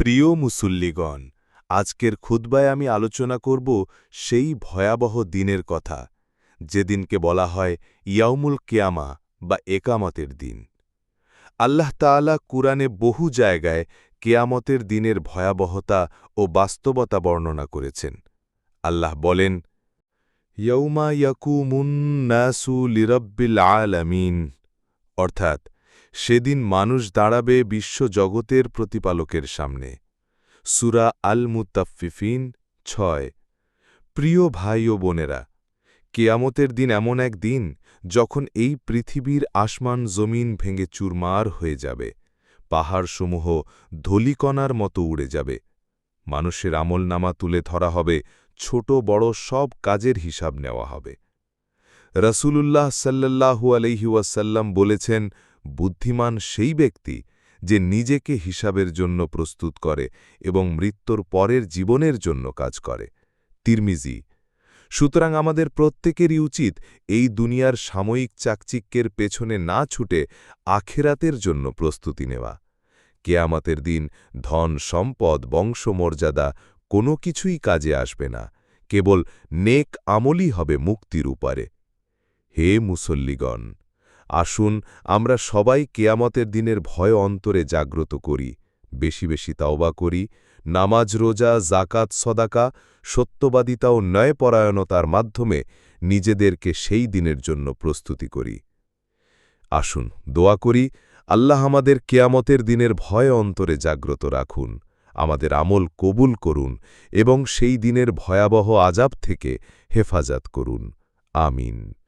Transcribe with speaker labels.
Speaker 1: প্রিয় মুসল্লিগণ, আজকের খুদ্বায় আমি আলোচনা করব সেই ভয়াবহ দিনের কথা, যেদিনকে বলা হয় ইয়াউমুল কেয়ামা বা একামতের দিন। আল্লাহ তাআলা কুরআনে বহু জায়গায় কেয়ামতের দিনের ভয়াবহতা ও বাস্তবতা বর্ণনা করেছেন। আল্লাহ বলেন ইয়ৌমা ইয়াকুমুন নাসু লিরব্বিল আলামিন অর্থাৎ সেদিন মানুষ দাঁড়াবে বিশ্বজগতের প্রতিপালকের সামনে। সুরা আল মুতাফিফিন ছয়। প্রিয় ভাই ও বোনেরা, কেয়ামতের দিন এমন এক দিন যখন এই পৃথিবীর আসমান জমিন ভেঙে চুরমার হয়ে যাবে, পাহাড়সমূহ ধলিকণার মতো উড়ে যাবে। মানুষের আমল নামা তুলে ধরা হবে, ছোট বড় সব কাজের হিসাব নেওয়া হবে। রসুলুল্লাহ সাল্লাহু আলহিউসাল্লাম বলেছেন বুদ্ধিমান সেই ব্যক্তি যে নিজেকে হিসাবের জন্য প্রস্তুত করে এবং মৃত্যুর পরের জীবনের জন্য কাজ করে। তিরমিজি, সুতরাং আমাদের প্রত্যেকেরই উচিত এই দুনিয়ার সাময়িক চাকচিক্যের পেছনে না ছুটে আখেরাতের জন্য প্রস্তুতি নেওয়া। কেয়ামাতের দিন ধন, সম্পদ, বংশমর্যাদা কোনো কিছুই কাজে আসবে না, কেবল নেক আমলই হবে মুক্তির উপারে। হে মুসল্লিগণ আসুন, আমরা সবাই কেয়ামতের দিনের ভয় অন্তরে জাগ্রত করি। বেশি বেশি তাওবা করি, নামাজ, রোজা জাকাত সদাকা, সত্যবাদিতা ও ন্যায়পরায়ণতার মাধ্যমে নিজেদেরকে সেই দিনের জন্য প্রস্তুতি করি। আসুন, দোয়া করি, আল্লাহ আমাদের কেয়ামতের দিনের ভয় অন্তরে জাগ্রত রাখুন, আমাদের আমল কবুল করুন এবং সেই দিনের ভয়াবহ আজাব থেকে হেফাজত করুন। আমিন।